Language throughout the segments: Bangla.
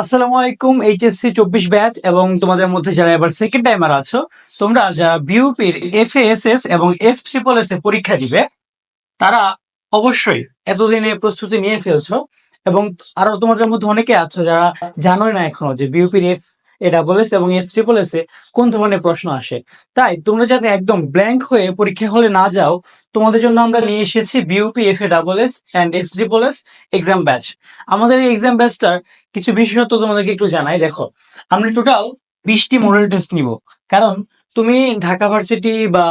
আসসালামু আলাইকুম, এইচএসসি চব্বিশ ব্যাচ এবং তোমাদের মধ্যে যারা এবার সেকেন্ড টাইমার আছো, তোমরা যারা বিউপির এফ এস এবং এফ ট্রিপল এস এ পরীক্ষা দিবে, তারা অবশ্যই এতদিনে প্রস্তুতি নিয়ে ফেলছো এবং আরও তোমাদের মধ্যে অনেকে আছো যারা জানোই না এখনও যে বিউপির এফ এ ডাবল এস এবং এফ ট্রিপল এস এ কোন ধরনের প্রশ্ন আসে? তাই তোমরা যাতে একদম ব্ল্যাঙ্ক হয়ে পরীক্ষা হলে না যাও, তোমাদের জন্য আমরা নিয়ে এসেছি BUP F A double S and S triple S exam batch আমাদের এই এক্সাম ব্যাচটার কিছু বিশেষত্ব তোমাদেরকে একটু জানাই। দেখো, আমরা টোটাল বিশটি মডেল টেস্ট নিব। কারণ তুমি ঢাকা ভার্সিটি বা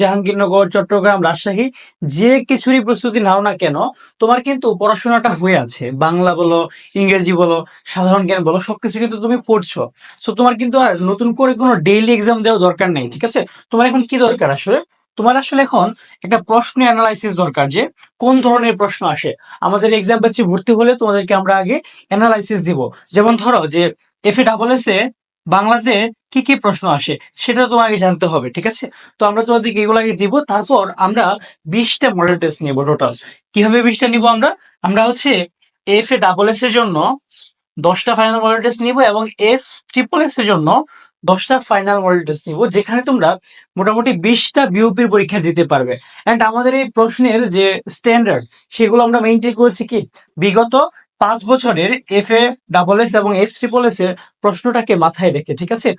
জাহাঙ্গীরনগর, চট্টগ্রাম, রাজশাহী যে কিছুরই প্রস্তুতি নাও না কেন, তোমার কিন্তু পড়াশোনাটা হয়ে আছে। বাংলা বলো, ইংরেজি বলো, সাধারণ জ্ঞান বলো, সবকিছু কিন্তু তুমি পড়ছো। সো তোমার কিন্তু আর নতুন করে কোনো ডেইলি এক্সাম দেওয়া দরকার নেই, ঠিক আছে? তোমার এখন কি দরকার আসলে? তোমার আসলে এখন একটা প্রশ্ন অ্যানালাইসিস দরকার যে, কোন ধরনের প্রশ্ন আসে? আমাদের এক্সাম ব্যাচে ভর্তি হলে তোমাদেরকে আমরা আগে অ্যানালাইসিস দিব। যেমন ধরো যে এফ এ ডাবল এস এ বাংলাতে কি কি প্রশ্ন আসে সেটা তোমাকে জানতে হবে, ঠিক আছে? তো আমরা তোমাদেরকে এগুলো আগে দিব, তারপর আমরা বিশটা মডেল টেস্ট নিব টোটাল কীভাবে বিশটা নিব আমরা? আমরা হচ্ছে এফ এ ডাবল এস এর জন্য দশটা ফাইনাল মডেল টেস্ট নিব এবং এফ ট্রিপল এস এর জন্য দশটা ফাইনাল মডেল টেস্ট নিব, যেখানে তোমরা মোটামুটি বিশটা বিউপির পরীক্ষা দিতে পারবে। অ্যান্ড আমাদের এই প্রশ্নের যে স্ট্যান্ডার্ড সেগুলো আমরা মেনটেন করেছি কি? বিগত পাঁচ বছরের এফ এ ডাবল এস এবং এফ ট্রিপল এস এর প্রশ্নটাকে মাথায় রেখে, ঠিক আছে?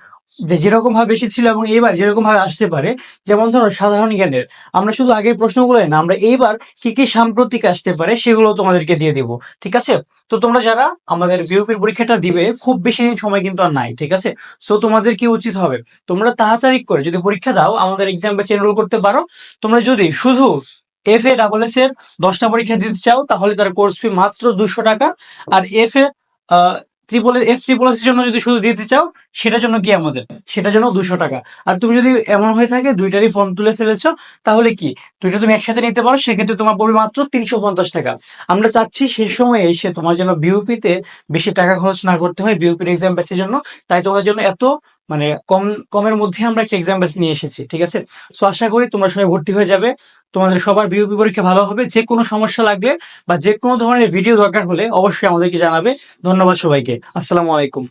যে যেরকম ভাবে বেশি ছিল এবং এইবার যেরকম ভাবে আসতে পারে, যেমন ধরো সাধারণ জ্ঞানের, আমরা শুধু আগের প্রশ্নগুলো না, আমরা এইবার কি কি সাম্প্রতিক আসতে পারে সেগুলো তোমাদেরকে দিয়ে দিব, ঠিক আছে? তো তোমরা যারা আমাদের বিউপির পরীক্ষাটা দিবে, খুব বেশি দিন সময় কিন্তু আর নাই, ঠিক আছে? সো তোমাদের কি উচিত হবে? তোমরা তাড়াতাড়ি করে যদি পরীক্ষা দাও, আমাদের এক্সাম ব্যাচে এনরোল করতে পারো। তোমরা যদি শুধু এফ এ ডাবল এস এর দশটা পরীক্ষা দিতে চাও, তাহলে তার কোর্স ফি মাত্র দুশো টাকা। আর এফ এ ট্রিপল এস এর জন্য যদি শুধু দিতে চাও সেটার জন্য কি আমাদের? সেটার জন্য দুশো টাকা। আর তুমি যদি এমন হয়ে থাকে, দুইটারই ফর্ম তুলে ফেলেছো, তাহলে কি? দুইটা তুমি একসাথে নিতে পারো, সেক্ষেত্রে তোমার পড়বে মাত্র তিনশো পঞ্চাশ টাকা। আমরা চাচ্ছি সেই সময় এসে তোমার জন্য বিউপিতে বেশি টাকা খরচ না করতে হয় বিউপির এক্সাম ব্যাচের জন্য। তাই তোমার জন্য এত মানে কম, কমের মধ্যে আমরা একটা এক্সাম ব্যাচ নিয়ে এসেছি, ঠিক আছে? সো আশা করি তোমরা সবাই ভর্তি হয়ে যাবে। তোমাদের সবার বিউপি পরীক্ষা ভালো হবে। যে কোনো সমস্যা লাগলে বা যে কোনো ধরনের ভিডিও দরকার হলে অবশ্যই আমাদেরকে জানাবে। ধন্যবাদ সবাইকে। আসসালামু আলাইকুম।